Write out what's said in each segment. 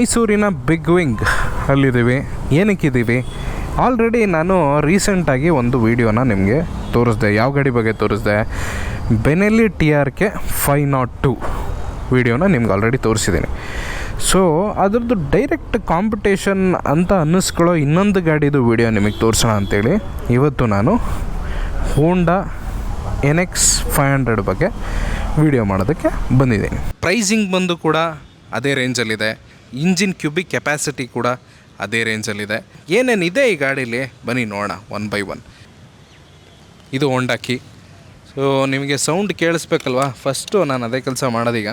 ಮೈಸೂರಿನ big wing ಅಲ್ಲಿದ್ದೀವಿ. ಏನಕ್ಕಿದ್ದೀವಿ? ಆಲ್ರೆಡಿ ನಾನು ರೀಸೆಂಟಾಗಿ ಒಂದು ವೀಡಿಯೋನ ನಿಮಗೆ ತೋರಿಸ್ದೆ. ಯಾವ ಗಾಡಿ ಬಗ್ಗೆ ತೋರಿಸ್ದೆ? Benelli T R K five nought two ವೀಡಿಯೋನ ನಿಮ್ಗೆ ಆಲ್ರೆಡಿ ತೋರಿಸಿದ್ದೀನಿ. ಸೊ, ಅದರದ್ದು ಡೈರೆಕ್ಟ್ ಕಾಂಪಿಟೇಷನ್ ಅಂತ ಅನ್ನಿಸ್ಕೊಳ್ಳೋ ಇನ್ನೊಂದು ಗಾಡಿದು ವೀಡಿಯೋ ನಿಮಗೆ ತೋರಿಸೋಣ ಅಂತೇಳಿ. ಇವತ್ತು ನಾನು Honda N X five hundred ಬಗ್ಗೆ ವಿಡಿಯೋ ಮಾಡೋದಕ್ಕೆ ಬಂದಿದ್ದೀನಿ. ಪ್ರೈಸಿಂಗ್ ಬಂದು ಕೂಡ ಅದೇ ರೇಂಜಲ್ಲಿದೆ ಇಂಜಿನ್ ಕ್ಯೂಬಿಕ್ ಕೆಪ್ಯಾಸಿಟಿ ಕೂಡ ಅದೇ ರೇಂಜಲ್ಲಿದೆ. ಏನೇನಿದೆ ಈ ಗಾಡೀಲಿ? ಬನ್ನಿ ನೋಡೋಣ ಒನ್ ಬೈ ಒನ್ ಇದು ಹೊಂಡಾಕಿ ಸೊ ನಿಮಗೆ ಸೌಂಡ್ ಕೇಳಿಸ್ಬೇಕಲ್ವಾ? ಫಸ್ಟು ನಾನು ಅದೇ ಕೆಲಸ ಮಾಡೋದೀಗ.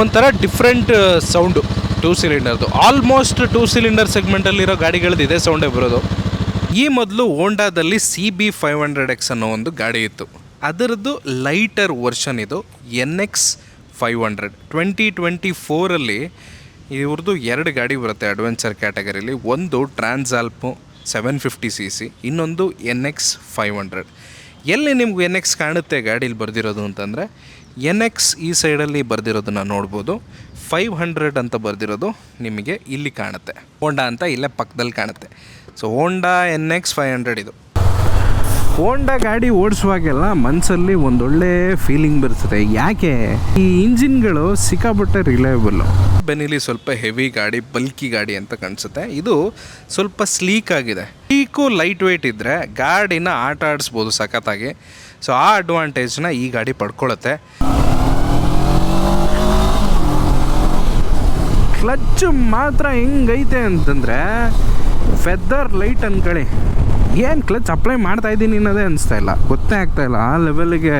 ಒಂಥರ ಡಿಫ್ರೆಂಟ್ ಸೌಂಡು ಟೂ ಸಿಲಿಂಡರ್ದು ಆಲ್ಮೋಸ್ಟ್ ಟೂ ಸಿಲಿಂಡರ್ ಸೆಗ್ಮೆಂಟಲ್ಲಿರೋ ಗಾಡಿಗಳದ್ದು ಇದೇ ಸೌಂಡೇ ಬರೋದು. ಈ ಮೊದಲು ಹೋಂಡಾದಲ್ಲಿ C B five hundred X ಅನ್ನೋ ಒಂದು ಗಾಡಿ ಇತ್ತು. ಅದರದ್ದು ಲೈಟರ್ ವರ್ಷನ್ ಇದು N X five hundred twenty twenty ಫೋರಲ್ಲಿ ಇವ್ರದ್ದು ಎರಡು ಗಾಡಿ ಬರುತ್ತೆ ಅಡ್ವೆಂಚರ್ ಕ್ಯಾಟಗರಿಲಿ ಒಂದು Transalp seven fifty C C ಇನ್ನೊಂದು ಎನ್ ಎಕ್ಸ್ ಫೈವ್ ಹಂಡ್ರೆಡ್ ಎಲ್ಲಿ ನಿಮ್ಗೆ ಎನ್ ಎಕ್ಸ್ ಕಾಣುತ್ತೆ ಗಾಡೀಲಿ ಬರೆದಿರೋದು ಅಂತಂದರೆ ಎನ್ ಎಕ್ಸ್ ಈ ಸೈಡಲ್ಲಿ ಬರ್ದಿರೋದನ್ನ ನೋಡ್ಬೋದು. ಫೈವ್ ಹಂಡ್ರೆಡ್ ಅಂತ ಬರ್ದಿರೋದು ನಿಮಗೆ ಇಲ್ಲಿ ಕಾಣುತ್ತೆ. ಹೋಂಡಾ ಅಂತ ಇಲ್ಲೇ ಪಕ್ಕದಲ್ಲಿ ಕಾಣುತ್ತೆ. So Honda N X five hundred ಇದು. ಹೋಂಡಾ ಗಾಡಿ ಓಡಿಸುವಾಗೆಲ್ಲ ಮನಸ್ಸಲ್ಲಿ ಒಂದೊಳ್ಳೆ ಫೀಲಿಂಗ್ ಬರ್ತದೆ. ಯಾಕೆ? ಈ ಇಂಜಿನ್ಗಳು ಸಿಕ್ಕಾಪಟ್ಟೆ ರಿಲಯಬಲ್ಲು ಬೆನಿಲಿ ಸ್ವಲ್ಪ ಹೆವಿ ಗಾಡಿ ಬಲ್ಕಿ ಗಾಡಿ ಅಂತ ಕಾಣಿಸುತ್ತೆ. ಇದು ಸ್ವಲ್ಪ ಸ್ಲೀಕ್ ಆಗಿದೆ. ಸ್ಲೀಕು ಲೈಟ್ ವೆಯ್ಟ್ ಇದ್ದರೆ ಗಾಡಿನ ಆಟ ಆಡಿಸ್ಬೋದು ಸಖತ್ತಾಗಿ. ಸೊ ಆ ಅಡ್ವಾಂಟೇಜ್ನ ಈ ಗಾಡಿ ಪಡ್ಕೊಳ್ಳುತ್ತೆ ಕ್ಲಚ್ ಮಾತ್ರ ಹೆಂಗೈತೆ ಅಂತಂದರೆ ಫೆದರ್ ಲೈಟ್ ಅನ್ಕೊಳ್ಳಿ ಏನು ಕ್ಲಚ್ ಅಪ್ಲೈ ಮಾಡ್ತಾ ಇದ್ದೀನಿ ಅನ್ನೋದೇ ಅನಿಸ್ತಾ ಇಲ್ಲ. ಗೊತ್ತೇ ಆಗ್ತಾ ಇಲ್ಲ. ಆ ಲೆವೆಲ್ಗೆ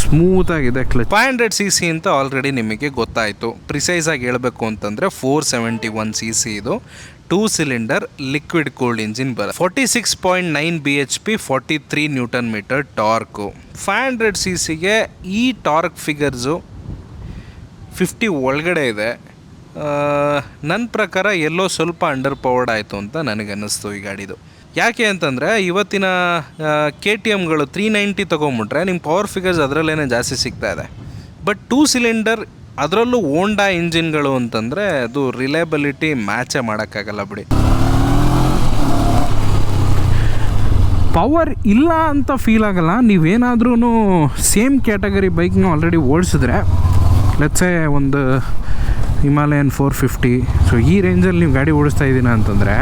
ಸ್ಮೂತಾಗಿದೆ clutch five hundred C C ಅಂತ ಆಲ್ರೆಡಿ ನಿಮಗೆ ಗೊತ್ತಾಯಿತು. ಪ್ರಿಸೈಸಾಗಿ ಹೇಳಬೇಕು ಅಂತಂದರೆ four seventy one C C ಇದು. Two cylinder liquid cooled engine ಬರ forty six point nine B H P forty three newton metre torque five hundred C ಸಿಗೆ ಈ ಟಾರ್ಕ್ ಫಿಗರ್ಸು ಫಿಫ್ಟಿ ಒಳಗಡೆ ಇದೆ. ನನ್ನ ಪ್ರಕಾರ ಎಲ್ಲೋ ಸ್ವಲ್ಪ ಅಂಡರ್ ಪವರ್ಡ್ ಆಯಿತು ಅಂತ ನನಗೆ ಅನ್ನಿಸ್ತು ಈ ಗಾಡಿದು. ಯಾಕೆ ಅಂತಂದರೆ ಇವತ್ತಿನ ಕೆ ಟಿ ಎಮ್ಗಳು ತ್ರೀ ನೈಂಟಿ ತೊಗೊಂಬಿಟ್ರೆ ನಿಮ್ಮ ಪವರ್ ಫಿಗರ್ಸ್ ಅದರಲ್ಲೇ ಜಾಸ್ತಿ ಸಿಗ್ತಾ ಇದೆ. ಬಟ್ ಟೂ ಸಿಲಿಂಡರ್ ಅದರಲ್ಲೂ ಓಂಡಾ ಇಂಜಿನ್ಗಳು ಅಂತಂದರೆ ಅದು ರಿಲೇಬಿಲಿಟಿ ಮ್ಯಾಚೇ ಮಾಡೋಕ್ಕಾಗಲ್ಲ ಬಿಡಿ. ಪವರ್ ಇಲ್ಲ ಅಂತ ಫೀಲ್ ಆಗಲ್ಲ. ನೀವೇನಾದ್ರೂ ಸೇಮ್ ಕ್ಯಾಟಗರಿ ಬೈಕ್ನ ಆಲ್ರೆಡಿ ಓಡಿಸಿದ್ರೆ ಲೆಟ್ಸೆ ಒಂದು ಹಿಮಾಲಯನ್ ಫೋರ್ ಫಿಫ್ಟಿ ಸೊ ಈ ರೇಂಜಲ್ಲಿ ನೀವು ಗಾಡಿ ಓಡಿಸ್ತಾ ಇದ್ದೀನ ಅಂತಂದರೆ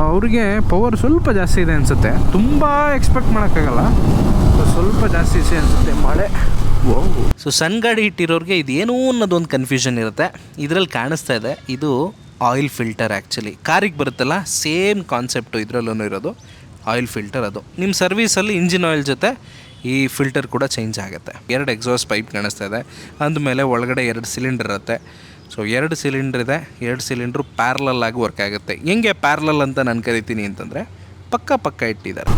ಅವ್ರಿಗೆ ಪವರ್ ಸ್ವಲ್ಪ ಜಾಸ್ತಿ ಇದೆ ಅನಿಸುತ್ತೆ. ತುಂಬ ಎಕ್ಸ್ಪೆಕ್ಟ್ ಮಾಡೋಕ್ಕಾಗಲ್ಲ. ಸ್ವಲ್ಪ ಜಾಸ್ತಿ ಇದೆ ಅನಿಸುತ್ತೆ. ಮಳೆ ಸೊ ಸಣ್ಣ ಗಾಡಿ ಇಟ್ಟಿರೋರಿಗೆ ಇದೇನೋ ಅನ್ನೋದೊಂದು ಕನ್ಫ್ಯೂಷನ್ ಇರುತ್ತೆ. ಇದರಲ್ಲಿ ಕಾಣಿಸ್ತಾ ಇದೆ, ಇದು ಆಯಿಲ್ ಫಿಲ್ಟರ್ ಆ್ಯಕ್ಚುಲಿ ಕಾರಿಗೆ ಬರುತ್ತಲ್ಲ ಸೇಮ್ ಕಾನ್ಸೆಪ್ಟು ಇದರಲ್ಲೂ ಇರೋದು ಆಯಿಲ್ ಫಿಲ್ಟರ್ ಅದು. ನಿಮ್ಮ ಸರ್ವೀಸಲ್ಲಿ ಇಂಜಿನ್ ಆಯಿಲ್ ಜೊತೆ ಈ ಫಿಲ್ಟರ್ ಕೂಡ ಚೇಂಜ್ ಆಗುತ್ತೆ. ಎರಡು ಎಕ್ಸಾಸ್ಟ್ ಪೈಪ್ ಕಾಣಿಸ್ತಾ ಇದೆ, ಅಂದಮೇಲೆ ಒಳಗಡೆ ಎರಡು ಸಿಲಿಂಡರ್ ಇರುತ್ತೆ. ಸೊ ಎರಡು ಸಿಲಿಂಡರ್ ಇದೆ, ಎರಡು ಸಿಲಿಂಡ್ರು ಪ್ಯಾರಲಲ್ ಆಗಿ ವರ್ಕ್ ಆಗುತ್ತೆ. ಹೆಂಗೆ ಪ್ಯಾರಲಲ್ ಅಂತ ನಾನು ಕರಿತೀನಿ ಅಂತಂದರೆ, ಪಕ್ಕ ಪಕ್ಕ ಇಟ್ಟಿದ್ದಾರೆ.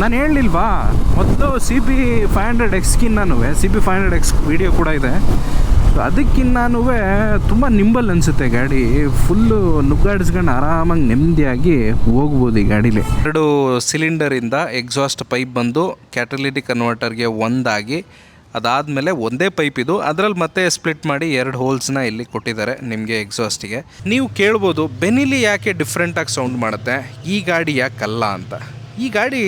ನಾನು ಹೇಳಲಿಲ್ವಾ? ಮೊದಲು C B five hundred ಎಕ್ಸ್ಕಿನ್ನೂ C B five hundred X video ಕೂಡ ಇದೆ. ಅದಕ್ಕಿನ್ನೂ ತುಂಬ ನಿಂಬಲ್ ಅನಿಸುತ್ತೆ ಗಾಡಿ. ಫುಲ್ಲು ನುಗ್ಗಾಡಿಸ್ಕೊಂಡು ಆರಾಮಾಗಿ ನೆಮ್ಮದಿಯಾಗಿ ಹೋಗ್ಬೋದು ಈ ಗಾಡೀಲಿ. ಎರಡು ಸಿಲಿಂಡರಿಂದ ಎಕ್ಸಾಸ್ಟ್ ಪೈಪ್ ಬಂದು ಕ್ಯಾಟಲಿಟಿ ಕನ್ವರ್ಟರ್ಗೆ ಒಂದಾಗಿ, ಅದಾದಮೇಲೆ ಒಂದೇ ಪೈಪ್ ಇದು. ಅದರಲ್ಲಿ ಮತ್ತೆ ಸ್ಪ್ಲಿಟ್ ಮಾಡಿ ಎರಡು ಹೋಲ್ಸ್ನ ಇಲ್ಲಿ ಕೊಟ್ಟಿದ್ದಾರೆ ನಿಮಗೆ ಎಕ್ಸಾಸ್ಟಿಗೆ ನೀವು ಕೇಳ್ಬೋದು ಬೆನಿಲಿ ಯಾಕೆ ಡಿಫ್ರೆಂಟಾಗಿ ಸೌಂಡ್ ಮಾಡುತ್ತೆ? ಈ ಗಾಡಿ ಯಾಕಲ್ಲ ಅಂತ. ಈ ಗಾಡಿ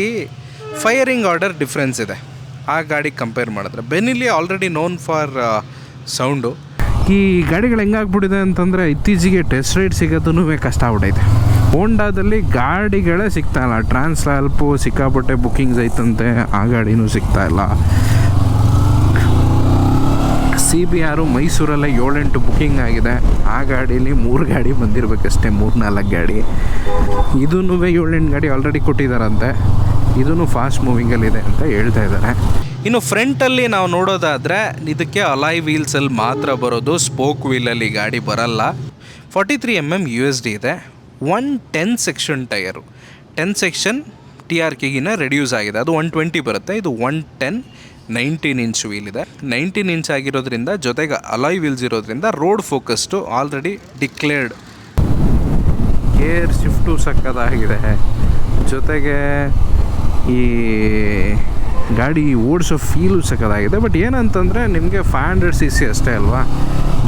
ಫೈರಿಂಗ್ ಆರ್ಡರ್ ಡಿಫ್ರೆನ್ಸ್ ಇದೆ. ಆ ಗಾಡಿ ಕಂಪೇರ್ ಮಾಡಿದ್ರೆ. Benelli already known for sound ಈ ಗಾಡಿಗಳು ಹೆಂಗಾಗ್ಬಿಟ್ಟಿದೆ ಅಂತಂದರೆ ಇತ್ತೀಚೆಗೆ ಟೆಸ್ಟ್ ರೈಡ್ ಸಿಗೋದೂ ಕಷ್ಟ ಆಗ್ಬಿಟ್ಟೈತೆ ಹೋಂಡಾದಲ್ಲಿ ಗಾಡಿಗಳೇ ಸಿಗ್ತಾ ಇಲ್ಲ. ಟ್ರಾನ್ಸ್ಲಾಲ್ಪು ಸಿಕ್ಕಾಪಟ್ಟೆ ಬುಕ್ಕಿಂಗ್ಸ್ ಐತಂತೆ, ಆ ಗಾಡಿನೂ ಸಿಗ್ತಾ ಇಲ್ಲ. ಸಿ ಬಿ ಆರು ಮೈಸೂರಲ್ಲೇ ಏಳೆಂಟು ಬುಕ್ಕಿಂಗ್ ಆಗಿದೆ. ಆ ಗಾಡೀಲಿ ಮೂರು ಗಾಡಿ ಬಂದಿರಬೇಕಷ್ಟೇ ಮೂರು ನಾಲ್ಕು ಗಾಡಿ. ಇದೂ ಏಳೆಂಟು ಗಾಡಿ ಆಲ್ರೆಡಿ ಕೊಟ್ಟಿದ್ದಾರಂತೆ ಇದೂ ಫಾಸ್ಟ್ ಮೂವಿಂಗಲ್ಲಿದೆ ಅಂತ ಹೇಳ್ತಾ ಇದ್ದಾರೆ. ಇನ್ನು ಫ್ರಂಟಲ್ಲಿ ನಾವು ನೋಡೋದಾದರೆ ಇದಕ್ಕೆ ಅಲಾಯ್ ವೀಲ್ಸಲ್ಲಿ ಮಾತ್ರ ಬರೋದು ಸ್ಪೋಕ್ ವೀಲಲ್ಲಿ ಗಾಡಿ ಬರಲ್ಲ. Forty three M M U S D ಇದೆ one ten section tyre ten section T R ಕೆಗಿನ reduce ಆಗಿದೆ. ಅದು ಒನ್ ಟ್ವೆಂಟಿ ಬರುತ್ತೆ. ಇದು one ten nineteen inch wheel ಇದೆ. ನೈನ್ಟೀನ್ ಇಂಚ್ ಆಗಿರೋದ್ರಿಂದ ಜೊತೆಗೆ ಅಲಾಯ್ ವೀಲ್ಸ್ ಇರೋದ್ರಿಂದ road focused already declared gear shift ಸಕ್ಕದಾಗಿದೆ. ಜೊತೆಗೆ ಈ ಗಾಡಿ ಓಡಿಸೋ ಫೀಲು ಸಕ್ಕದಾಗಿದೆ ಬಟ್ ಏನಂತಂದರೆ ನಿಮಗೆ ಫೈವ್ ಹಂಡ್ರೆಡ್ ಸಿ ಸಿ ಅಷ್ಟೇ ಅಲ್ವಾ?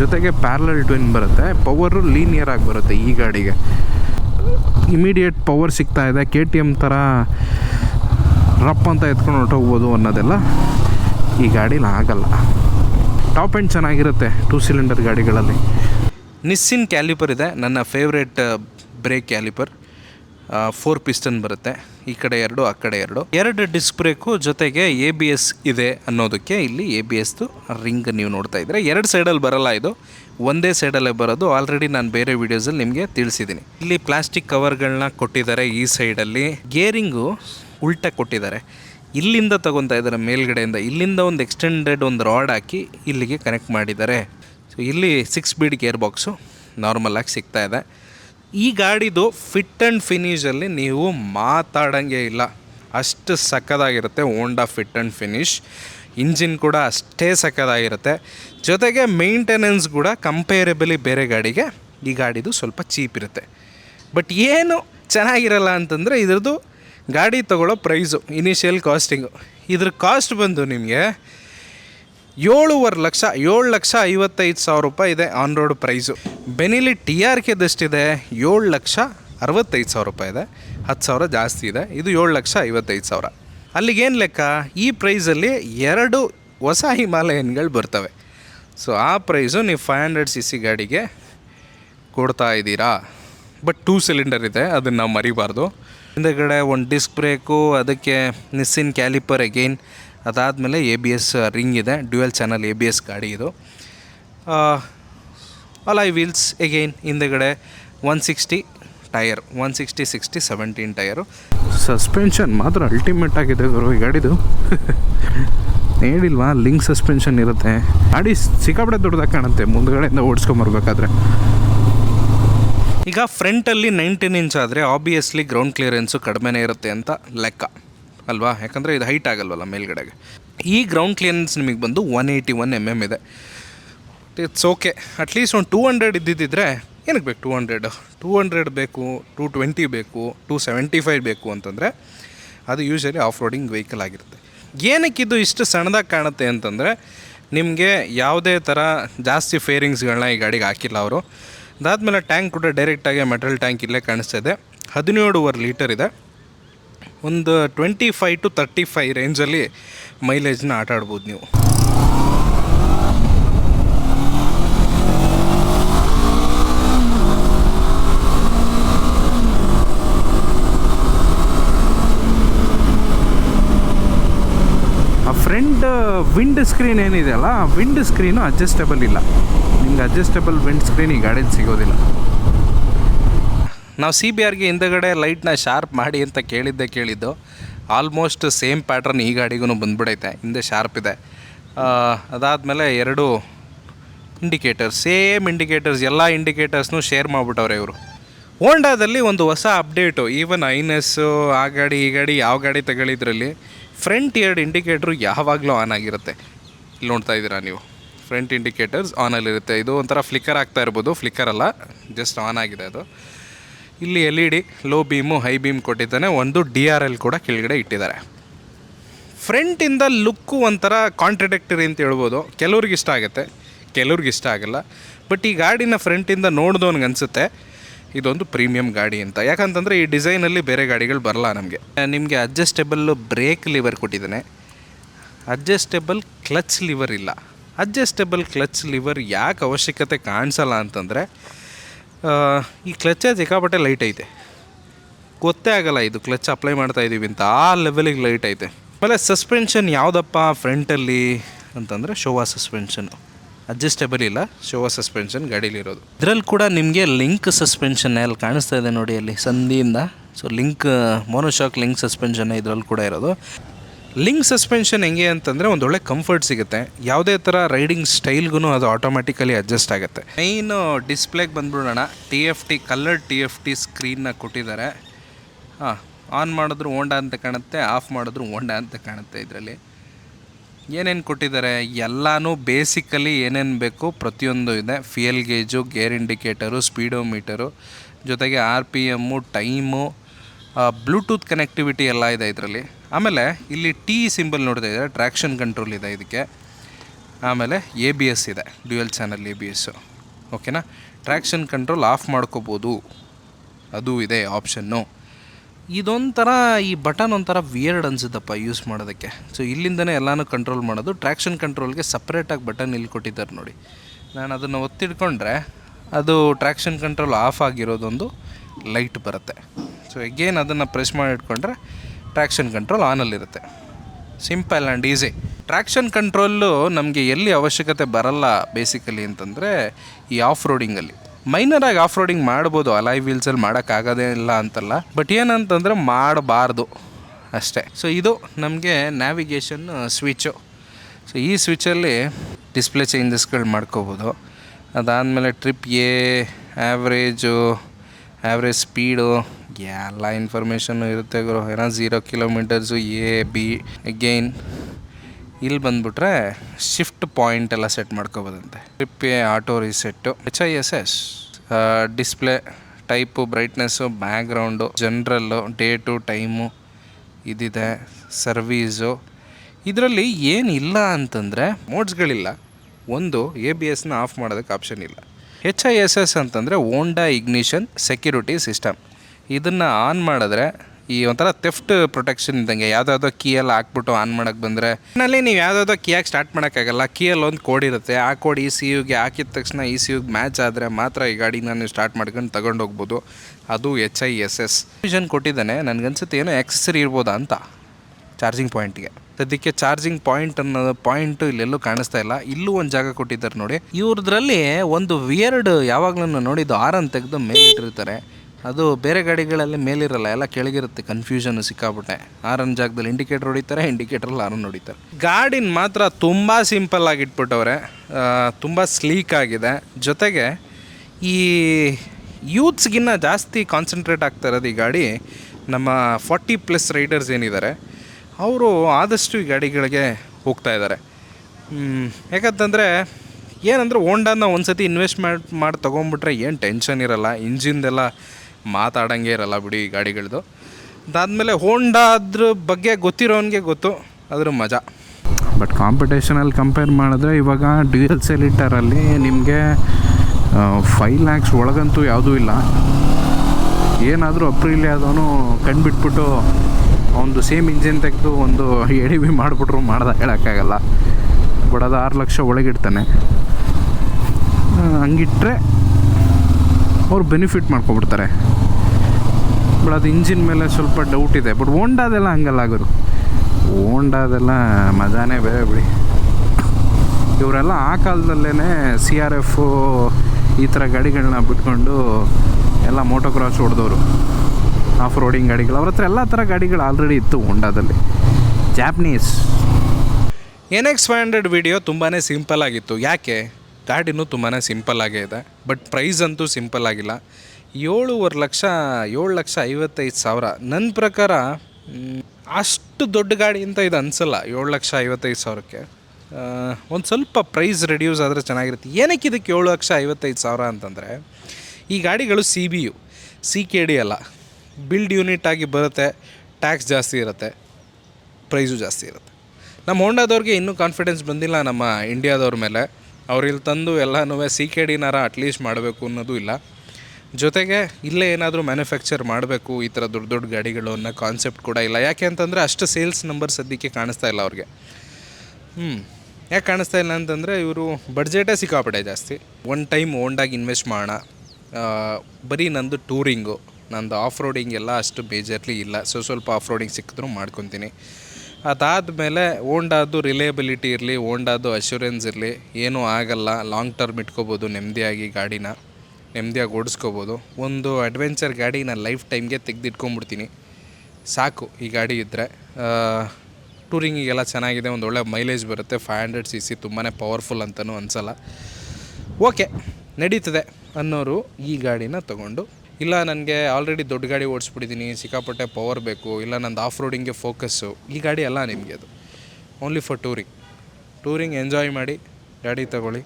ಜೊತೆಗೆ ಪ್ಯಾರಲಲ್ ಟ್ವಿನ್ ಬರುತ್ತೆ. ಪವರು ಲೀನಿಯರ್ ಆಗಿ ಬರುತ್ತೆ ಈ ಗಾಡಿಗೆ. ಇಮಿಡಿಯೇಟ್ ಪವರ್ ಸಿಗ್ತಾ ಇದೆ. ಕೆ ಟಿ ಎಂ ಥರ ರಪ್ ಅಂತ ಎತ್ಕೊಂಡು ಹೊರಟೋಗ್ಬೋದು ಅನ್ನೋದೆಲ್ಲ ಈ ಗಾಡೀಲಿ ಆಗಲ್ಲ. ಟಾಪ್ ಎಂಡ್ ಚೆನ್ನಾಗಿರುತ್ತೆ ಟೂ ಸಿಲಿಂಡರ್ ಗಾಡಿಗಳಲ್ಲಿ. ನಿಸ್ಸಿನ್ ಕ್ಯಾಲಿಪರ್ ಇದೆ. ನನ್ನ favourite brake caliper four piston ಬರುತ್ತೆ. ಈ ಕಡೆ ಎರಡು, ಆ ಕಡೆ ಎರಡು. ಎರಡು ಡಿಸ್ಕ್ ಬ್ರೇಕು ಜೊತೆಗೆ ಎ ಬಿ ಎಸ್ ಇದೆ ಅನ್ನೋದಕ್ಕೆ ಇಲ್ಲಿ ಎ ಬಿ ಎಸ್ದು ರಿಂಗ್ ನೀವು ನೋಡ್ತಾ ಇದ್ದರೆ ಎರಡು ಸೈಡಲ್ಲಿ ಬರಲ್ಲ ಇದು. ಒಂದೇ ಸೈಡಲ್ಲೇ ಬರೋದು. ಆಲ್ರೆಡಿ ನಾನು ಬೇರೆ ವೀಡಿಯೋಸಲ್ಲಿ ನಿಮಗೆ ತಿಳಿಸಿದ್ದೀನಿ ಇಲ್ಲಿ ಪ್ಲಾಸ್ಟಿಕ್ ಕವರ್ಗಳನ್ನ ಕೊಟ್ಟಿದ್ದಾರೆ ಈ ಸೈಡಲ್ಲಿ ಗೇರಿಂಗು ಉಲ್ಟ ಕೊಟ್ಟಿದ್ದಾರೆ. ಇಲ್ಲಿಂದ ತಗೊತಾ ಇದ್ದಾರೆ ಮೇಲ್ಗಡೆಯಿಂದ. ಇಲ್ಲಿಂದ ಒಂದು ಎಕ್ಸ್ಟೆಂಡೆಡ್ ಒಂದು ರಾಡ್ ಹಾಕಿ ಇಲ್ಲಿಗೆ ಕನೆಕ್ಟ್ ಮಾಡಿದ್ದಾರೆ. ಸೊ ಇಲ್ಲಿ ಸಿಕ್ಸ್ ಬೀಡ್ ಗೇರ್ ಬಾಕ್ಸು ನಾರ್ಮಲಾಗಿ ಸಿಗ್ತಾ ಇದೆ. ಈ ಗಾಡಿದು ಫಿಟ್ ಆ್ಯಂಡ್ ಫಿನಿಷಲ್ಲಿ ನೀವು ಮಾತಾಡೋಂಗೆ ಇಲ್ಲ. ಅಷ್ಟು ಸಕ್ಕದಾಗಿರುತ್ತೆ Honda fit and finish engine ಕೂಡ ಅಷ್ಟೇ ಸಕ್ಕದಾಗಿರುತ್ತೆ ಜೊತೆಗೆ ಮೇಂಟೆನೆನ್ಸ್ ಕೂಡ ಕಂಪೇರೇಬಲಿ ಬೇರೆ ಗಾಡಿಗೆ. ಈ ಗಾಡಿದು ಸ್ವಲ್ಪ ಚೀಪ್ ಇರುತ್ತೆ. ಬಟ್ ಏನು ಚೆನ್ನಾಗಿರಲ್ಲ ಅಂತಂದರೆ ಇದ್ರದ್ದು ಗಾಡಿ ತಗೊಳ್ಳೋ ಪ್ರೈಸು ಇನಿಷಿಯಲ್ ಕಾಸ್ಟಿಂಗು ಇದ್ರ ಕಾಸ್ಟ್ ಬಂದು ನಿಮಗೆ ಏಳುವರೆ ಲಕ್ಷ, ಏಳು ಲಕ್ಷ ಐವತ್ತೈದು ಸಾವಿರ ರೂಪಾಯಿ ಇದೆ on road price Benelli T R ಕೆದಷ್ಟಿದೆ ಏಳು ಲಕ್ಷ ಅರವತ್ತೈದು ಸಾವಿರ ರೂಪಾಯಿ ಇದೆ, ಹತ್ತು ಸಾವಿರ ಜಾಸ್ತಿ ಇದೆ, ಇದು ಏಳು ಲಕ್ಷ ಐವತ್ತೈದು ಸಾವಿರ. ಅಲ್ಲಿಗೇನು ಲೆಕ್ಕ? ಈ ಪ್ರೈಸಲ್ಲಿ ಎರಡು ಹೊಸ ಹಿಮಾಲಯನ್ಗಳು ಬರ್ತವೆ. ಸೊ ಆ ಪ್ರೈಸು ನೀವು ಫೈವ್ ಹಂಡ್ರೆಡ್ ಸಿ ಸಿ ಗಾಡಿಗೆ ಕೊಡ್ತಾ ಇದ್ದೀರಾ. ಬಟ್ ಟೂ ಸಿಲಿಂಡರ್ ಇದೆ, ಅದನ್ನು ನಾವು ಮರಿಬಾರ್ದು. ಹಿಂದೆಗಡೆ ಒಂದು ಡಿಸ್ಕ್ ಬ್ರೇಕು ಅದಕ್ಕೆ ನಿಸ್ಸಿನ್ ಕ್ಯಾಲಿಪರ್ ಅಗೈನ್ ಅದಾದಮೇಲೆ ಎ ಬಿ ಎಸ್ ರಿಂಗ್ ಇದೆ dual channel A B S ಗಾಡಿ ಇದು. ಅಲಾಯ್ ವೀಲ್ಸ್ ಎಗೈನ್ ಹಿಂದೆಗಡೆ one sixty tyre one sixty sixty seventeen tyre suspension ಮಾತ್ರ ಅಲ್ಟಿಮೇಟ್ ಆಗಿದೆ ಗುರು ಈ ಗಾಡಿದು. ಹೇಳಿಲ್ವಾ ಲಿಂಕ್ ಸಸ್ಪೆನ್ಷನ್ ಇರುತ್ತೆ. ಗಾಡಿ ಸಿಕ್ಕಾಪಟ್ಟೆ ದೊಡ್ಡದಾಗ ಕಾಣುತ್ತೆ ಮುಂದ್ಗಡೆಯಿಂದ ಓಡಿಸ್ಕೊಂಬರ್ಬೇಕಾದ್ರೆ ಈಗ ಫ್ರಂಟಲ್ಲಿ ನೈಂಟೀನ್ ಇಂಚ್ ಆದರೆ ಆಬ್ವಿಯಸ್ಲಿ ಗ್ರೌಂಡ್ ಕ್ಲಿಯರೆನ್ಸು ಕಡಿಮೆನೇ ಇರುತ್ತೆ ಅಂತ ಲೆಕ್ಕ. ಅಲ್ವಾ? ಯಾಕಂದರೆ ಇದು ಹೈಟ್ ಆಗಲ್ವಲ್ಲ ಮೇಲ್ಗಡೆಗೆ. ಈ ಗ್ರೌಂಡ್ ಕ್ಲಿಯರೆನ್ಸ್ ನಿಮಗೆ ಬಂದು one eighty one M M ಇದೆ ಇಟ್ಸ್ ಓಕೆ ಅಟ್ಲೀಸ್ಟ್ ಒಂದು ಟೂ ಹಂಡ್ರೆಡ್ ಇದ್ದಿದ್ದರೆ ಏನಕ್ಕೆ ಬೇಕು ಟೂ ಹಂಡ್ರೆಡ್ ಟೂ ಹಂಡ್ರೆಡ್ ಬೇಕು ಟೂ ಟ್ವೆಂಟಿ ಬೇಕು ಟೂ ಸೆವೆಂಟಿ ಫೈವ್ ಬೇಕು ಅಂತಂದರೆ ಅದು ಯೂಶಲಿ ಆಫ್ ರೋಡಿಂಗ್ ವೆಹಿಕಲ್ ಆಗಿರುತ್ತೆ ಏನಕ್ಕಿದು ಇಷ್ಟು ಸಣ್ಣದಾಗಿ ಕಾಣುತ್ತೆ ಅಂತಂದರೆ ನಿಮಗೆ ಯಾವುದೇ ಥರ ಜಾಸ್ತಿ ಫೇರಿಂಗ್ಸ್ಗಳನ್ನ ಈ ಗಾಡಿಗೆ ಹಾಕಿಲ್ಲ ಅವರು. ಅದಾದಮೇಲೆ ಟ್ಯಾಂಕ್ ಕೂಡ ಡೈರೆಕ್ಟಾಗಿ ಮೆಟಲ್ ಟ್ಯಾಂಕ್ ಇಲ್ಲೇ ಕಾಣಿಸ್ತಾ ಇದೆ. ಹದಿನೇಳುವರೆ ಲೀಟರ್ ಇದೆ. ಒಂದು twenty five to thirty five ರೇಂಜಲ್ಲಿ ಮೈಲೇಜ್ನ ಆಟ ಆಡ್ಬೋದು ನೀವು. ಆ ಫ್ರಂಟ್ ವಿಂಡ್ ಸ್ಕ್ರೀನ್ ಏನಿದೆಯಲ್ಲ ವಿಂಡ್ ಸ್ಕ್ರೀನು ಅಡ್ಜಸ್ಟೇಬಲ್ ಇಲ್ಲ. ನಿಮ್ಗೆ ಅಡ್ಜಸ್ಟೇಬಲ್ ವಿಂಡ್ ಸ್ಕ್ರೀನ್ ಈ ಗಾಡಿಯಲ್ಲಿ ಸಿಗೋದಿಲ್ಲ. ನಾವು ಸಿ ಬಿ ಆರ್ಗೆ ಹಿಂದಗಡೆ ಲೈಟ್ನ ಶಾರ್ಪ್ ಮಾಡಿ ಅಂತ ಕೇಳಿದ್ದೆ ಕೇಳಿದ್ದು. ಆಲ್ಮೋಸ್ಟ್ ಸೇಮ್ ಪ್ಯಾಟ್ರನ್ ಈ ಗಾಡಿಗೂ ಬಂದುಬಿಡೈತೆ, ಹಿಂದೆ ಶಾರ್ಪ್ ಇದೆ. ಅದಾದಮೇಲೆ ಎರಡು ಇಂಡಿಕೇಟರ್ಸ್ ಸೇಮ್ ಇಂಡಿಕೇಟರ್ಸ್ ಎಲ್ಲ ಇಂಡಿಕೇಟರ್ಸ್ನು ಶೇರ್ ಮಾಡಿಬಿಟ್ಟವ್ರೆ ಇವರು. ಹೋಂಡಾದಲ್ಲಿ ಒಂದು ಹೊಸ ಅಪ್ಡೇಟು ಈವನ್ ಐನೆಸ್ಸು ಆ ಗಾಡಿ, ಈ ಗಾಡಿ, ಯಾವ ಗಾಡಿ ತಗೊಳ್ಳಿದ್ರಲ್ಲಿ ಫ್ರಂಟ್ ಎರಡು ಇಂಡಿಕೇಟ್ರು ಯಾವಾಗಲೂ ಆನ್ ಆಗಿರುತ್ತೆ. ಇಲ್ಲಿ ನೋಡ್ತಾ ಇದ್ದೀರಾ ನೀವು? ಫ್ರಂಟ್ ಇಂಡಿಕೇಟರ್ಸ್ ಆನಲ್ಲಿರುತ್ತೆ ಇದು ಒಂಥರ ಫ್ಲಿಕ್ಕರ್ ಆಗ್ತಾ ಇರ್ಬೋದು ಫ್ಲಿಕ್ಕರ್ ಅಲ್ಲ ಜಸ್ಟ್ ಆನ್ ಆಗಿದೆ ಅದು. ಇಲ್ಲಿ L E D low beam, high beam ಕೊಟ್ಟಿದ್ದಾನೆ. ಒಂದು ಡಿ ಆರ್ ಎಲ್ ಕೂಡ ಕೆಳಗಡೆ ಇಟ್ಟಿದ್ದಾರೆ. ಫ್ರಂಟಿಂದ ಲುಕ್ಕು ಒಂಥರ ಕಾಂಟ್ರಡಿಕ್ಟರಿ ಅಂತ ಹೇಳ್ಬೋದು. ಕೆಲವ್ರಿಗೆ ಇಷ್ಟ ಆಗುತ್ತೆ, ಕೆಲವ್ರಿಗೆ ಇಷ್ಟ ಆಗಲ್ಲ. ಬಟ್ ಈ ಗಾಡಿನ ಫ್ರಂಟಿಂದ ನೋಡಿದವನಿಗೆ ಅನಿಸುತ್ತೆ, ಇದೊಂದು ಪ್ರೀಮಿಯಂ ಗಾಡಿ ಅಂತ. ಯಾಕಂತಂದರೆ ಈ ಡಿಸೈನಲ್ಲಿ ಬೇರೆ ಗಾಡಿಗಳು ಬರಲ್ಲ ನಮಗೆ. ನಿಮಗೆ ಅಡ್ಜಸ್ಟೇಬಲ್ ಬ್ರೇಕ್ ಲಿವರ್ ಕೊಟ್ಟಿದ್ದಾನೆ. ಅಡ್ಜಸ್ಟೇಬಲ್ ಕ್ಲಚ್ ಲಿವರ್ ಇಲ್ಲ. ಅಡ್ಜಸ್ಟೇಬಲ್ ಕ್ಲಚ್ ಲಿವರ್ ಯಾಕೆ ಅವಶ್ಯಕತೆ ಕಾಣಿಸಲ್ಲ ಅಂತಂದರೆ ಈ ಕ್ಲಚ್ಚೇ ಸಿಕ್ಕಾಪಟ್ಟೆ ಲೈಟ್ ಐತೆ. ಗೊತ್ತೇ ಆಗಲ್ಲ ಇದು ಕ್ಲಚ್ ಅಪ್ಲೈ ಮಾಡ್ತಾ ಇದ್ದೀವಿ ಅಂತ, ಆ ಲೆವೆಲಿಗೆ ಲೈಟ್ ಐತೆ. ಆಮೇಲೆ ಸಸ್ಪೆನ್ಷನ್ ಯಾವುದಪ್ಪ ಫ್ರಂಟಲ್ಲಿ ಅಂತಂದರೆ ಶೋವಾ ಸಸ್ಪೆನ್ಷನ್ ಅಡ್ಜಸ್ಟೇಬಲ್ ಇಲ್ಲ ಶೋವಾ ಸಸ್ಪೆನ್ಷನ್ ಗಾಡೀಲಿರೋದು ಇದರಲ್ಲಿ ಕೂಡ ನಿಮಗೆ ಲಿಂಕ್ ಸಸ್ಪೆನ್ಷನ್ ಅಲ್ಲಿ ಕಾಣಿಸ್ತಾ ಇದೆ ನೋಡಿ ಅಲ್ಲಿ ಸಂಧಿಯಿಂದ so link monoshock link suspension ಇದರಲ್ಲಿ ಕೂಡ ಇರೋದು. ಲಿಂಕ್ ಸಸ್ಪೆನ್ಷನ್ ಹೆಂಗೆ ಅಂತಂದರೆ ಒಳ್ಳೆ ಕಂಫರ್ಟ್ ಸಿಗುತ್ತೆ. ಯಾವುದೇ ಥರ ರೈಡಿಂಗ್ ಸ್ಟೈಲ್ಗೂ ಅದು ಆಟೋಮೆಟಿಕಲಿ ಅಡ್ಜಸ್ಟ್ ಆಗುತ್ತೆ. ಮೈನು ಡಿಸ್ಪ್ಲೇಗೆ ಬಂದ್ಬಿಡೋಣ. T F T colour T F T ಸ್ಕ್ರೀನ್ನ ಕೊಟ್ಟಿದ್ದಾರೆ. ಹಾಂ ಆನ್ ಮಾಡಿದ್ರು ಓಂಡಾ ಅಂತ ಕಾಣುತ್ತೆ ಆಫ್ ಮಾಡಿದ್ರು ಓಂಡಾ ಅಂತ ಕಾಣುತ್ತೆ ಇದರಲ್ಲಿ. ಏನೇನು ಕೊಟ್ಟಿದ್ದಾರೆ? ಎಲ್ಲನೂ ಬೇಸಿಕಲಿ ಏನೇನು ಬೇಕು? ಪ್ರತಿಯೊಂದು ಇದೆ. Fuel gauge gear indicator speedometer ಜೊತೆಗೆ R P M time Bluetooth connectivity ಎಲ್ಲ ಇದೆ ಇದರಲ್ಲಿ. ಆಮೇಲೆ ಇಲ್ಲಿ ಟಿ ಸಿಂಬಲ್ ನೋಡ್ತಾ ಇದ್ದಾರೆ ಟ್ರ್ಯಾಕ್ಷನ್ ಕಂಟ್ರೋಲ್ ಇದೆ ಇದಕ್ಕೆ. ಆಮೇಲೆ ಎ ಬಿ ಎಸ್ ಇದೆ dual channel A B S ಓಕೆನಾ ಟ್ರ್ಯಾಕ್ಷನ್ ಕಂಟ್ರೋಲ್ ಆಫ್ ಮಾಡ್ಕೋಬೋದು. ಅದು ಇದೆ ಆಪ್ಷನ್ನು ಇದೊಂಥರ ಈ ಬಟನ್ ಒಂಥರ ವಿಯರ್ಡ್ ಅನಿಸುತ್ತಪ್ಪ ಯೂಸ್ ಮಾಡೋದಕ್ಕೆ. ಸೊ ಇಲ್ಲಿಂದನೇ ಎಲ್ಲನೂ ಕಂಟ್ರೋಲ್ ಮಾಡೋದು. ಟ್ರ್ಯಾಕ್ಷನ್ ಕಂಟ್ರೋಲ್ಗೆ ಸಪ್ರೇಟಾಗಿ ಬಟನ್ ಇಲ್ಲಿ ಕೊಟ್ಟಿದ್ದಾರೆ ನೋಡಿ. ನಾನು ಅದನ್ನು ಒತ್ತಿಡ್ಕೊಂಡ್ರೆ ಅದು ಟ್ರ್ಯಾಕ್ಷನ್ ಕಂಟ್ರೋಲ್ ಆಫ್ ಆಗಿರೋದೊಂದು ಲೈಟ್ ಬರುತ್ತೆ. ಸೊ ಎಗೇನ್ ಅದನ್ನು ಪ್ರೆಸ್ ಮಾಡಿ ಇಟ್ಕೊಂಡ್ರೆ traction control ಆನಲ್ಲಿರುತ್ತೆ simple and easy traction control ನಮಗೆ ಎಲ್ಲಿ ಅವಶ್ಯಕತೆ ಬರಲ್ಲ ಬೇಸಿಕಲಿ ಅಂತಂದರೆ ಈ ಆಫ್ ರೋಡಿಂಗಲ್ಲಿ ಮೈನರಾಗಿ ಆಫ್ ರೋಡಿಂಗ್ ಮಾಡ್ಬೋದು ಅಲೈ ವೀಲ್ಸಲ್ಲಿ ಮಾಡೋಕ್ಕಾಗೋದೇ ಇಲ್ಲ ಅಂತಲ್ಲ. ಬಟ್ ಏನಂತಂದರೆ ಮಾಡಬಾರ್ದು ಅಷ್ಟೇ. ಸೊ ಇದು ನಮಗೆ ನ್ಯಾವಿಗೇಷನ್ ಸ್ವಿಚ್ಚು ಸೊ ಈ ಸ್ವಿಚ್ಚಲ್ಲಿ ಡಿಸ್ಪ್ಲೇ ಚೇಂಜಸ್ಗಳು ಮಾಡ್ಕೋಬೋದು. ಅದಾದಮೇಲೆ trip A average average speed ಎಲ್ಲ ಇನ್ಫಾರ್ಮೇಷನ್ನು ಇರುತ್ತೆ ಗುರು. ಏನೋ zero kilometres A B again ಇಲ್ಲಿ ಬಂದ್ಬಿಟ್ರೆ ಶಿಫ್ಟ್ ಪಾಯಿಂಟ್ ಎಲ್ಲ set ಮಾಡ್ಕೋಬೋದಂತೆ. Trip A auto reset H I S S display type brightness background general date time ಇದಿದೆ ಸರ್ವೀಸು ಇದರಲ್ಲಿ ಏನಿಲ್ಲ ಅಂತಂದರೆ ಮೋಡ್ಸ್ಗಳಿಲ್ಲ ಒಂದು ಎ ಬಿ ಎಸ್ನ ಆಫ್ ಮಾಡೋದಕ್ಕೆ ಆಪ್ಷನ್ ಇಲ್ಲ. ಎಚ್ ಐ ಎಸ್ ಎಸ್ ಅಂತಂದರೆ ಓಂಡಾ ಇಗ್ನಿಷನ್ ಸೆಕ್ಯೂರಿಟಿ ಸಿಸ್ಟಮ್ ಇದನ್ನು ಆನ್ ಮಾಡಿದ್ರೆ ಈ ಒಂಥರ ತೆಫ್ಟ್ ಪ್ರೊಟೆಕ್ಷನ್ ಇದ್ದಂಗೆ ಕೀ ಎಲ್ಲ ಹಾಕ್ಬಿಟ್ಟು ಆನ್ ಮಾಡೋಕ್ಕೆ ಬಂದರೆ ನಲ್ಲಿ ನೀವು ಯಾವುದಾದ್ರೂ ಕೀಯಾಗಿ ಸ್ಟಾರ್ಟ್ ಮಾಡೋಕ್ಕಾಗಲ್ಲ. ಕೀಯಲ್ಲಿ ಒಂದು ಕೋಡ್ ಇರುತ್ತೆ. ಆ ಕೋಡ್ ಈ ಸಿ ಯುಗೆ ಹಾಕಿದ ತಕ್ಷಣ ಈ ಸಿ ಯುಗೆ ಮ್ಯಾಚ್ ಆದರೆ ಮಾತ್ರ ಈ ಗಾಡಿನ ನೀವು ಸ್ಟಾರ್ಟ್ ಮಾಡ್ಕೊಂಡು ತಗೊಂಡು ಹೋಗ್ಬೋದು. ಅದು H I S S vision ಕೊಟ್ಟಿದ್ದಾನೆ. ನನಗನ್ಸುತ್ತೆ ಏನೋ ಎಕ್ಸಸರಿ ಇರ್ಬೋದಾ ಅಂತ ಚಾರ್ಜಿಂಗ್ ಪಾಯಿಂಟ್ಗೆ ಸದ್ಯಕ್ಕೆ ಚಾರ್ಜಿಂಗ್ ಪಾಯಿಂಟ್ ಅನ್ನೋದು ಪಾಯಿಂಟ್ ಇಲ್ಲೆಲ್ಲೂ ಕಾಣಿಸ್ತಾ ಇಲ್ಲ. ಇಲ್ಲೂ ಒಂದು ಜಾಗ ಕೊಟ್ಟಿದ್ದಾರೆ ನೋಡಿ. ಇವ್ರದ್ರಲ್ಲಿ ಒಂದು ವಿಯರ್ಡ್ ಯಾವಾಗಲೂ ನೋಡಿದ್ದು ಆರನ್ ತೆಗೆದು ಮೇಲಿಟ್ಟಿರ್ತಾರೆ ಅದು ಬೇರೆ ಗಾಡಿಗಳಲ್ಲಿ ಮೇಲಿರಲ್ಲ, ಎಲ್ಲ ಕೆಳಗಿರುತ್ತೆ ಕನ್ಫ್ಯೂಷನ್ ಸಿಕ್ಕಾಬಿಟ್ಟೆ ಆರನ್ ಜಾಗದಲ್ಲಿ ಇಂಡಿಕೇಟರ್ ಹೊಡಿತಾರೆ ಇಂಡಿಕೇಟ್ರಲ್ಲಿ ಆರನ್ ಹೊಡಿತಾರೆ. ಗಾಡಿನ ಮಾತ್ರ ತುಂಬ ಸಿಂಪಲ್ ಆಗಿಟ್ಬಿಟ್ಟವ್ರೆ ತುಂಬ ಸ್ಲೀಕ್ ಆಗಿದೆ. ಜೊತೆಗೆ ಈ ಯೂತ್ಸ್ಗಿನ್ನ ಜಾಸ್ತಿ ಕಾನ್ಸಂಟ್ರೇಟ್ ಆಗ್ತಾ ಇರೋದು ಈ ಗಾಡಿ, ನಮ್ಮ ಫಾರ್ಟಿ ಪ್ಲಸ್ ರೈಡರ್ಸ್ ಏನಿದ್ದಾರೆ ಅವರು ಆದಷ್ಟು ಈ ಗಾಡಿಗಳಿಗೆ ಹೋಗ್ತಾ ಇದ್ದಾರೆ ಯಾಕಂತಂದರೆ ಏನಂದರೆ ಹೋಂಡಾನ ಒಂದು ಸತಿ ಇನ್ವೆಸ್ಟ್ ಮಾಡಿ ಮಾಡಿ ತೊಗೊಂಬಿಟ್ರೆ ಏನು ಟೆನ್ಷನ್ ಇರಲ್ಲ ಇಂಜಿನ್ದೆಲ್ಲ ಮಾತಾಡಂಗೆ ಇರಲ್ಲ ಬಿಡಿ ಗಾಡಿಗಳದು. ಗಾಡಿಗಳದ್ದು ಅದಾದಮೇಲೆ ಹೋಂಡಾದ್ರ ಬಗ್ಗೆ ಗೊತ್ತಿರೋನಿಗೆ ಗೊತ್ತು, ಅದ್ರ ಮಜಾ. ಬಟ್ ಕಾಂಪಿಟೇಷನಲ್ಲಿ ಕಂಪೇರ್ ಮಾಡಿದ್ರೆ ಇವಾಗ ಡ್ಯೂಯಲ್ ಸೆಲಿಟರಲ್ಲಿ ನಿಮಗೆ ಫೈವ್ ಲ್ಯಾಕ್ಸ್ ಒಳಗಂತೂ ಯಾವುದೂ ಇಲ್ಲ. ಏನಾದರೂ ಅಪ್ರಿಲ್ ಅದವನು ಕಂಡುಬಿಟ್ಬಿಟ್ಟು ಒಂದು ಸೇಮ್ ಇಂಜಿನ್ ತೆಗೆದು ಒಂದು ಎಡಿ ಬಿ ಮಾಡಿಬಿಟ್ರು ಮಾಡ್ದ ಹೇಳೋಕ್ಕಾಗಲ್ಲ. ಬಟ್ ಅದು ಆರು ಲಕ್ಷ ಒಳಗಿಡ್ತಾನೆ. ಹಂಗಿಟ್ಟರೆ ಅವ್ರು ಬೆನಿಫಿಟ್ ಮಾಡ್ಕೊಬಿಡ್ತಾರೆ. ಬಟ್ ಅದು ಇಂಜಿನ್ ಮೇಲೆ ಸ್ವಲ್ಪ ಡೌಟ್ ಇದೆ. ಬಟ್ ಓಂಡಾದೆಲ್ಲ ಹಂಗಲ್ಲ ಆಗೋದು ಓಂಡಾದೆಲ್ಲ ಮಜಾನೇ ಬೇರೆ ಬಿಡಿ. ಇವರೆಲ್ಲ ಆ ಕಾಲದಲ್ಲೇ ಸಿ ಆರ್ ಎಫು ಈ ಥರ ಗಾಡಿಗಳನ್ನ ಬಿಟ್ಕೊಂಡು ಎಲ್ಲ ಮೋಟೋಕ್ರಾಸ್ ಹೊಡೆದವರು ಆಫ್ ರೋಡಿಂಗ್ ಗಾಡಿಗಳು. ಅವ್ರ ಹತ್ರ ಎಲ್ಲ ಥರ ಗಾಡಿಗಳು ಆಲ್ರೆಡಿ ಇತ್ತು ಹೋಂಡಾದಲ್ಲಿ Japanese N X five hundred video ತುಂಬಾ ಸಿಂಪಲ್ ಆಗಿತ್ತು. ಯಾಕೆ? ಗಾಡಿನೂ ತುಂಬಾ ಸಿಂಪಲ್ ಆಗೇ ಇದೆ. ಬಟ್ ಪ್ರೈಸ್ ಅಂತೂ ಸಿಂಪಲ್ ಆಗಿಲ್ಲ. ಏಳೂವರೆ ಲಕ್ಷ, ಏಳು ಲಕ್ಷ ಐವತ್ತೈದು ಸಾವಿರ. ನನ್ನ ಪ್ರಕಾರ ಅಷ್ಟು ದೊಡ್ಡ ಗಾಡಿ ಅಂತ ಇದು ಅನಿಸಲ್ಲ, ಏಳು ಲಕ್ಷ ಐವತ್ತೈದು ಸಾವಿರಕ್ಕೆ. ಒಂದು ಸ್ವಲ್ಪ ಪ್ರೈಸ್ ರೆಡ್ಯೂಸ್ ಆದರೆ ಚೆನ್ನಾಗಿರುತ್ತೆ. ಏನಕ್ಕೆ ಇದಕ್ಕೆ ಏಳು ಲಕ್ಷ ಐವತ್ತೈದು ಸಾವಿರ ಅಂತಂದರೆ, ಈ ಗಾಡಿಗಳು C B U C K D ಅಲ್ಲ. ಬಿಲ್ಡ್ ಯೂನಿಟ್ ಆಗಿ ಬರುತ್ತೆ ಟ್ಯಾಕ್ಸ್ ಜಾಸ್ತಿ ಇರುತ್ತೆ ಪ್ರೈಸು ಜಾಸ್ತಿ ಇರುತ್ತೆ. ನಮ್ಮ ಹೋಂಡಾದವ್ರಿಗೆ ಇನ್ನೂ ಕಾನ್ಫಿಡೆನ್ಸ್ ಬಂದಿಲ್ಲ ನಮ್ಮ ಇಂಡಿಯಾದವ್ರ ಮೇಲೆ. ಅವ್ರು ಇಲ್ಲಿ ತಂದು ಎಲ್ಲನೂ ಸಿ ಕೆ ಡಿನಾರ ಅಟ್ಲೀಸ್ಟ್ ಮಾಡಬೇಕು ಅನ್ನೋದು ಇಲ್ಲ. ಜೊತೆಗೆ ಇಲ್ಲೇ ಏನಾದರೂ ಮ್ಯಾನುಫ್ಯಾಕ್ಚರ್ ಮಾಡಬೇಕು, ಈ ಥರ ದೊಡ್ಡ ದೊಡ್ಡ ಗಾಡಿಗಳು ಅನ್ನೋ ಕಾನ್ಸೆಪ್ಟ್ ಕೂಡ ಇಲ್ಲ. ಯಾಕೆ ಅಂತಂದರೆ ಅಷ್ಟು ಸೇಲ್ಸ್ ನಂಬರ್ ಸದ್ಯಕ್ಕೆ ಕಾಣಿಸ್ತಾ ಇಲ್ಲ ಅವ್ರಿಗೆ. ಹ್ಞೂ ಯಾಕೆ ಕಾಣಿಸ್ತಾ ಇಲ್ಲ ಅಂತಂದರೆ ಇವರು ಬಡ್ಜೆಟೇ ಸಿಕ್ಕಾಪಟ್ಟೆ ಜಾಸ್ತಿ. ಒನ್ ಟೈಮ್ ಓಂಡಾಗಿ ಇನ್ವೆಸ್ಟ್ ಮಾಡೋಣ ಬರೀ ನಂದು ಟೂರಿಂಗು ನಂದು ಆಫ್ ರೋಡಿಂಗ್ ಎಲ್ಲ ಅಷ್ಟು ಬೇಜಾರ್ಲಿ ಇಲ್ಲ. ಸೊ ಸ್ವಲ್ಪ ಆಫ್ ರೋಡಿಂಗ್ ಸಿಕ್ಕಿದ್ರೂ ಮಾಡ್ಕೊತೀನಿ. ಅದಾದಮೇಲೆ ಓಂಡಾದು ರಿಲೇಬಿಲಿಟಿ ಇರಲಿ, ಓಂಡಾದು ಅಶ್ಯೂರೆನ್ಸ್ ಇರಲಿ, ಏನೂ ಆಗಲ್ಲ. ಲಾಂಗ್ ಟರ್ಮ್ ಇಟ್ಕೋಬೋದು, ನೆಮ್ಮದಿಯಾಗಿ ಗಾಡಿನ, ನೆಮ್ಮದಿಯಾಗಿ ಓಡಿಸ್ಕೋಬೋದು. ಒಂದು ಅಡ್ವೆಂಚರ್ ಗಾಡಿ ನಾನು ಲೈಫ್ ಟೈಮ್ಗೆ ತೆಗೆದಿಟ್ಕೊಂಬಿಡ್ತೀನಿ ಸಾಕು ಈ ಗಾಡಿ ಇದ್ದರೆ ಟೂರಿಂಗಿಗೆಲ್ಲ ಚೆನ್ನಾಗಿದೆ, ಒಂದು ಒಳ್ಳೆ ಮೈಲೇಜ್ ಬರುತ್ತೆ. ಫೈವ್ ಹಂಡ್ರೆಡ್ ಸಿ ಸಿ ತುಂಬಾ ಪವರ್ಫುಲ್ ಅಂತಲೂ ಅನಿಸಲ್ಲ. ಓಕೆ ನಡೀತದೆ ಅನ್ನೋರು ಈ ಗಾಡಿನ ತೊಗೊಂಡು ಇಲ್ಲ, ನನಗೆ ಆಲ್ರೆಡಿ ದೊಡ್ಡ ಗಾಡಿ ಓಡಿಸ್ಬಿಟ್ಟಿದ್ದೀನಿ ಸಿಕ್ಕಾಪಟ್ಟೆ ಪವರ್ ಬೇಕು, ಇಲ್ಲ, ನಂದು ಆಫ್ ರೋಡಿಂಗ್ಗೆ ಫೋಕಸ್ಸು ಈ ಗಾಡಿ ಅಲ್ಲ ನಿಮಗೆ ಅದು. Only for touring touring enjoy ಮಾಡಿ, ಗಾಡಿ ತಗೊಳ್ಳಿ.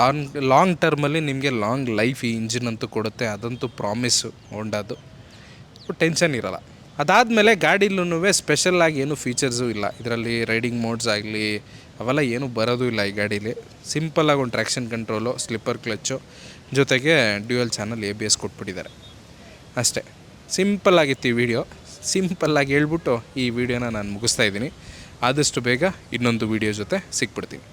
ಲಾಂಗ್ ಲಾಂಗ್ ಟರ್ಮಲ್ಲಿ ನಿಮಗೆ ಲಾಂಗ್ ಲೈಫ್ ಈ ಇಂಜಿನ್ ಅಂತೂ ಕೊಡುತ್ತೆ, ಅದಂತೂ ಪ್ರಾಮಿಸ್ಸು ಹೋಂಡಾದು ಟೆನ್ಷನ್ ಇರಲ್ಲ. ಅದಾದಮೇಲೆ ಗಾಡಿಲೂ ಸ್ಪೆಷಲ್ಲಾಗಿ ಏನು ಫೀಚರ್ಸು ಇಲ್ಲ. ಇದರಲ್ಲಿ ರೈಡಿಂಗ್ ಮೋಡ್ಸ್ ಆಗಲಿ, ಅವೆಲ್ಲ ಏನೂ ಬರೋದು ಇಲ್ಲ ಈ ಗಾಡೀಲಿ. ಸಿಂಪಲ್ಲಾಗಿ ಒಂದು ಟ್ರ್ಯಾಕ್ಷನ್ ಕಂಟ್ರೋಲು ಸ್ಲಿಪ್ಪರ್ ಕ್ಲಚ್ಚು ಜೊತೆಗೆ dual channel A B S ಕೊಟ್ಬಿಟ್ಟಿದ್ದಾರೆ. ಅಷ್ಟೇ. ಸಿಂಪಲ್ಲಾಗಿತ್ತು ಈ ವಿಡಿಯೋ ಸಿಂಪಲ್ಲಾಗಿ ಹೇಳ್ಬಿಟ್ಟು ಈ ವಿಡಿಯೋನ ನಾನು ಮುಗಿಸ್ತಾ ಇದ್ದೀನಿ. ಆದಷ್ಟು ಬೇಗ ಇನ್ನೊಂದು ವಿಡಿಯೋ ಜೊತೆ ಸಿಕ್ಬಿಡ್ತೀನಿ.